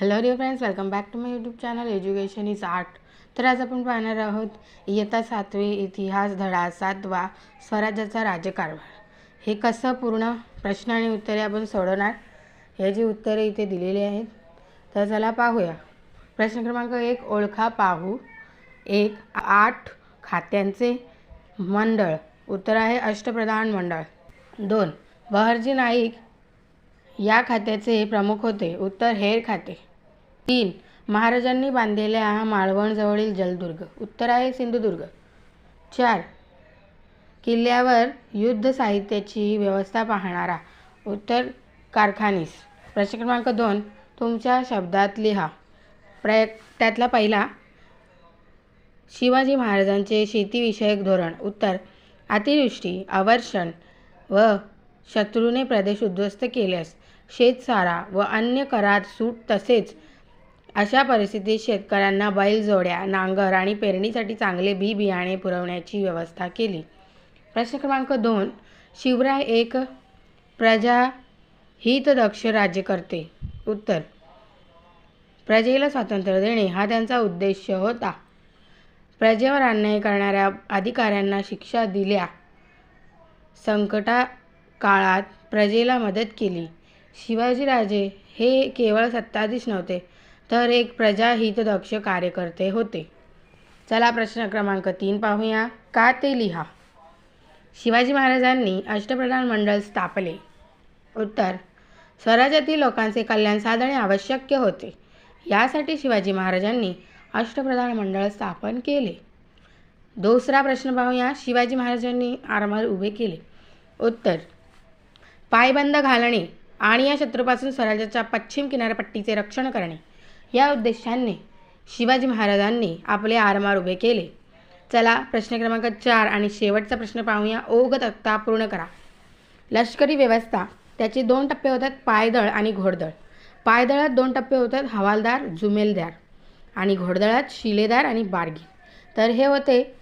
Hello dear friends welcome back to my YouTube channel education is art तर आज आपण पाहणार आहोत इयत्ता सातवी इतिहास धडा सातवा स्वराज्याचा राज्यकारभार हे कसं पूर्ण प्रश्न आणि उत्तरे आपण सोडवणार ह्याची उत्तरे इथे दिलेली आहेत तर चला पाहूया. प्रश्न क्रमांक एक ओळखा पाहू. एक आठ खात्यांचे मंडळ. उत्तर आहे अष्टप्रधान मंडळ. दोन बहरजी नाईक या खात्याचे प्रमुख होते. उत्तर हेर खाते. तीन महाराजांनी बांधलेल्या माळवणजवळील जलदुर्ग. उत्तर आहे सिंधुदुर्ग. चार किल्ल्यावर युद्ध साहित्याची व्यवस्था पाहणारा. उत्तर कारखानीस. प्रश्न क्रमांक दोन तुमच्या शब्दात लिहा. प्रय त्यातला पहिला शिवाजी महाराजांचे शेतीविषयक धोरण. उत्तर अतिवृष्टी अवर्षण व शत्रूने प्रदेश उद्ध्वस्त केल्यास. शेतसारा व अन्य करात सूट तसेच अशा परिस्थितीत शेतकऱ्यांना बैलजोड्या नांगर आणि पेरणीसाठी चांगले बी बियाणे पुरवण्याची व्यवस्था केली. प्रश्न क्रमांक दोन शिवराय एक प्रजा हितदक्ष राज्य करते उत्तर प्रजेला स्वातंत्र्य देणे हा त्यांचा उद्देश होता. प्रजेवर अन्याय करणाऱ्या अधिकाऱ्यांना शिक्षा दिल्या. संकटा काळात प्रजेला मदत केली. शिवाजीराजे हे केवळ सत्ताधीश नव्हते तर एक प्रजाहितदक्ष कार्यकर्ते होते. चला प्रश्न क्रमांक तीन पाहूया. का ते लिहा? शिवाजी महाराजांनी अष्टप्रधान मंडळ स्थापले. उत्तर स्वराज्यातील लोकांचे कल्याण साधणे आवश्यक होते. यासाठी शिवाजी महाराजांनी अष्टप्रधान मंडळ स्थापन केले. दुसरा प्रश्न पाहूया. शिवाजी महाराजांनी आरमार उभे केले. उत्तर पायबंद घालणे आणि या शत्रूपासून स्वराज्याच्या पश्चिम किनारपट्टीचे रक्षण करणे. या उद्देशाने शिवाजी महाराजांनी आपले आरमार उभे केले. चला प्रश्न क्रमांक चार आणि शेवटचा प्रश्न पाहूया. ओघ तक्ता पूर्ण करा. लष्करी व्यवस्था त्याचे दोन टप्पे होतात पायदळ आणि घोडदळ. पायदळात दोन टप्पे होतात हवालदार जुमेलदार आणि घोडदळात शिलेदार आणि बारगी. तर हे होते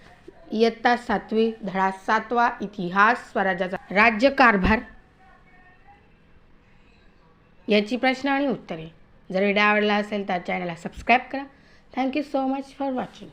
इयत्ता सातवी धडा सातवा इतिहास स्वराज्याचा राज्यकारभार. याची प्रश्न आणि उत्तरे. जर व्हिडिओ आवडला असेल तर चॅनलला सबस्क्राईब करा. Thank you so much for watching